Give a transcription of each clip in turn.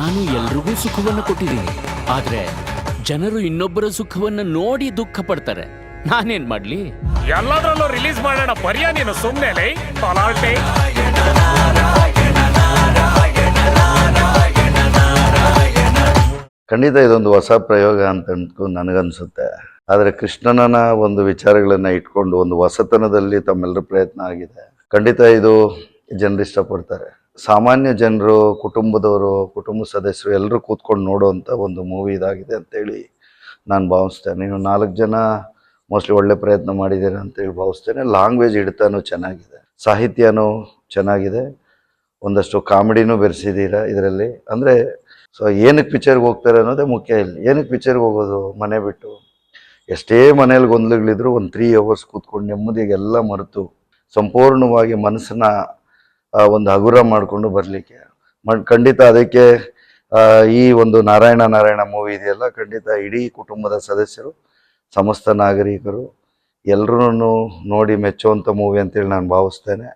ನಾನು ಎಲ್ರಿಗೂ ಸುಖವನ್ನು ಕೊಟ್ಟಿದ್ದೀನಿ. ಆದ್ರೆ ಜನರು ಇನ್ನೊಬ್ಬರ ಸುಖವನ್ನು ನೋಡಿ ದುಃಖ ಪಡ್ತಾರೆ. ನಾನೇನ್ ಮಾಡ್ಲಿ? ಎಲ್ಲದರಲ್ಲೂ ರಿಲೀಸ್ ಮಾಡೋಣ ಬರೀ ನೀನು ಸುಮ್ಮನೆ ಖಂಡಿತ ಇದೊಂದು ಹೊಸ ಪ್ರಯೋಗ ಅಂತ ಅಂದ್ಕೊಂಡು ನನಗನ್ಸುತ್ತೆ. ಆದರೆ ಕೃಷ್ಣನ ಒಂದು ವಿಚಾರಗಳನ್ನ ಇಟ್ಕೊಂಡು ಒಂದು ಹೊಸತನದಲ್ಲಿ ತಮ್ಮೆಲ್ಲರ ಪ್ರಯತ್ನ ಆಗಿದೆ. ಖಂಡಿತ ಇದು ಜನರು ಇಷ್ಟಪಡ್ತಾರೆ. ಸಾಮಾನ್ಯ ಜನರು, ಕುಟುಂಬದವರು, ಕುಟುಂಬ ಸದಸ್ಯರು ಎಲ್ಲರೂ ಕೂತ್ಕೊಂಡು ನೋಡುವಂಥ ಒಂದು ಮೂವಿ ಇದಾಗಿದೆ ಅಂತೇಳಿ ನಾನು ಭಾವಿಸ್ತೇನೆ. ನೀವು ನಾಲ್ಕು ಜನ ಮೋಸ್ಟ್ಲಿ ಒಳ್ಳೆ ಪ್ರಯತ್ನ ಮಾಡಿದ್ದೀರ ಅಂತೇಳಿ ಭಾವಿಸ್ತೇನೆ. ಲ್ಯಾಂಗ್ವೇಜ್ ಹಿಡಿತಾನು ಚೆನ್ನಾಗಿದೆ. ಸಾಹಿತ್ಯನೂ ಚೆನ್ನಾಗಿದೆ. ಒಂದಷ್ಟು ಕಾಮಿಡಿನೂ ಬೆರೆಸಿದ್ದೀರ ಇದರಲ್ಲಿ? ಅಂದರೆ ಸೊ ಏನಕ್ಕೆ ಪಿಕ್ಚರ್ಗೆ ಹೋಗ್ತಾರೆ ಅನ್ನೋದೇ ಮುಖ್ಯ ಇಲ್ಲಿ. ಏನಕ್ಕೆ ಪಿಕ್ಚರ್ಗೆ ಹೋಗೋದು? ಮನೆ ಬಿಟ್ಟು. ಎಷ್ಟೇ ಮನೇಲಿ ಗೊಂದಲಗಳಿದ್ರು ಒಂದು ತ್ರೀ ಅವರ್ಸ್ ಕೂತ್ಕೊಂಡು ನೆಮ್ಮದಿಗೆ ಎಲ್ಲ ಮರೆತು ಸಂಪೂರ್ಣವಾಗಿ ಮನಸ್ಸನ್ನ ಒಂದು ಹಗುರ ಮಾಡಿಕೊಂಡು ಬರಲಿಕ್ಕೆ. ಖಂಡಿತ ಅದಕ್ಕೆ ಈ ಒಂದು ನಾರಾಯಣ ನಾರಾಯಣ ಮೂವಿ ಇದೆಯಲ್ಲ, ಖಂಡಿತ ಇಡೀ ಕುಟುಂಬದ ಸದಸ್ಯರು, ಸಮಸ್ತ ನಾಗರಿಕರು ಎಲ್ಲರೂ ನೋಡಿ ಮೆಚ್ಚುವಂಥ ಮೂವಿ ಅಂತೇಳಿ ನಾನು ಭಾವಿಸ್ತೇನೆ.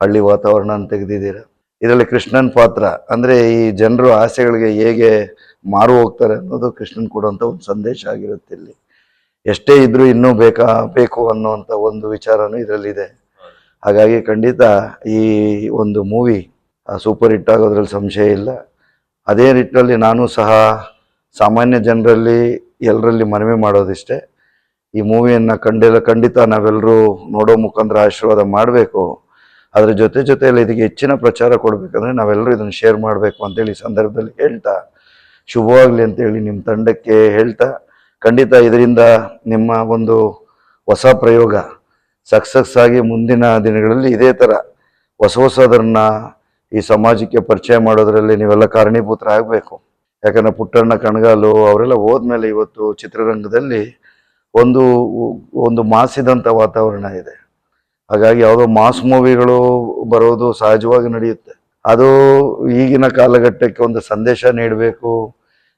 ಹಳ್ಳಿ ವಾತಾವರಣ ತೆಗೆದಿದ್ದೀರ. ಇದರಲ್ಲಿ ಕೃಷ್ಣನ್ ಪಾತ್ರ, ಅಂದರೆ ಈ ಜನರು ಆಸೆಗಳಿಗೆ ಹೇಗೆ ಮಾರು ಹೋಗ್ತಾರೆ ಅನ್ನೋದು ಕೃಷ್ಣನ್ ಕೊಡುವಂಥ ಒಂದು ಸಂದೇಶ ಆಗಿರುತ್ತೆ ಇಲ್ಲಿ. ಎಷ್ಟೇ ಇದ್ರೂ ಇನ್ನೂ ಬೇಕಾ, ಬೇಕು ಅನ್ನುವಂಥ ಒಂದು ವಿಚಾರನೂ ಇದರಲ್ಲಿದೆ. ಹಾಗಾಗಿ ಖಂಡಿತ ಈ ಒಂದು ಮೂವಿ ಸೂಪರ್ ಹಿಟ್ ಆಗೋದ್ರಲ್ಲಿ ಸಂಶಯ ಇಲ್ಲ. ಅದೇ ನಿಟ್ಟಿನಲ್ಲಿ ನಾನು ಸಹ ಸಾಮಾನ್ಯ ಜನರಲ್ಲಿ ಎಲ್ಲರಲ್ಲಿ ಮನವಿ ಮಾಡೋದಿಷ್ಟೇ. ಈ ಮೂವಿಯನ್ನು ಕಂಡೆಲ್ಲ ಖಂಡಿತ ನಾವೆಲ್ಲರೂ ನೋಡೋ ಮುಖಾಂತರ ಆಶೀರ್ವಾದ ಮಾಡಬೇಕು. ಅದರ ಜೊತೆ ಜೊತೆಯಲ್ಲಿ ಇದಕ್ಕೆ ಹೆಚ್ಚಿನ ಪ್ರಚಾರ ಕೊಡಬೇಕಂದ್ರೆ ನಾವೆಲ್ಲರೂ ಇದನ್ನು ಶೇರ್ ಮಾಡಬೇಕು ಅಂತೇಳಿ ಈ ಸಂದರ್ಭದಲ್ಲಿ ಹೇಳ್ತಾ, ಶುಭವಾಗಲಿ ಅಂತೇಳಿ ನಿಮ್ಮ ತಂಡಕ್ಕೆ ಹೇಳ್ತಾ, ಖಂಡಿತ ಇದರಿಂದ ನಿಮ್ಮ ಒಂದು ಹೊಸ ಪ್ರಯೋಗ ಸಕ್ಸಸ್ ಆಗಿ ಮುಂದಿನ ದಿನಗಳಲ್ಲಿ ಇದೇ ಥರ ಹೊಸ ಹೊಸದನ್ನ ಈ ಸಮಾಜಕ್ಕೆ ಪರಿಚಯ ಮಾಡೋದ್ರಲ್ಲಿ ನೀವೆಲ್ಲ ಕಾರಣೀಭೂತರಾಗಬೇಕು. ಯಾಕಂದ್ರೆ ಪುಟ್ಟಣ್ಣ ಕಣಗಾಲು ಅವರೆಲ್ಲ ಹೋದ್ಮೇಲೆ ಇವತ್ತು ಚಿತ್ರರಂಗದಲ್ಲಿ ಒಂದು ಒಂದು ಮಾಸಿದಂಥ ವಾತಾವರಣ ಇದೆ. ಹಾಗಾಗಿ ಯಾವುದೋ ಮಾಸ್ ಮೂವಿಗಳು ಬರೋದು ಸಹಜವಾಗಿ ನಡೆಯುತ್ತೆ. ಅದು ಈಗಿನ ಕಾಲಘಟ್ಟಕ್ಕೆ ಒಂದು ಸಂದೇಶ ನೀಡಬೇಕು.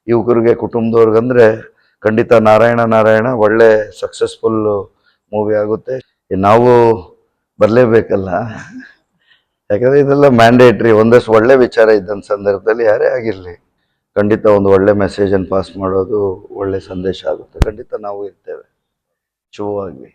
ಯುವಕರಿಗೆ, ಕುಟುಂಬದವ್ರಿಗಂದ್ರೆ ಖಂಡಿತ ನಾರಾಯಣ ನಾರಾಯಣ ಒಳ್ಳೆ ಸಕ್ಸಸ್ಫುಲ್ ಮೂವಿ ಆಗುತ್ತೆ. ನಾವು ಬರಲೇಬೇಕಲ್ಲ? ಯಾಕಂದರೆ ಇದೆಲ್ಲ ಮ್ಯಾಂಡೇಟ್ರಿ ಒಂದಷ್ಟು ಒಳ್ಳೆ ವಿಚಾರ ಇದ್ದಂಥ ಸಂದರ್ಭದಲ್ಲಿ ಯಾರೇ ಆಗಿರಲಿ, ಖಂಡಿತ ಒಂದು ಒಳ್ಳೆ ಮೆಸೇಜನ್ನು ಪಾಸ್ ಮಾಡೋದು ಒಳ್ಳೆ ಸಂದೇಶ ಆಗುತ್ತೆ. ಖಂಡಿತ ನಾವು ಇರ್ತೇವೆ. ಶುಭವಾಗಲಿ.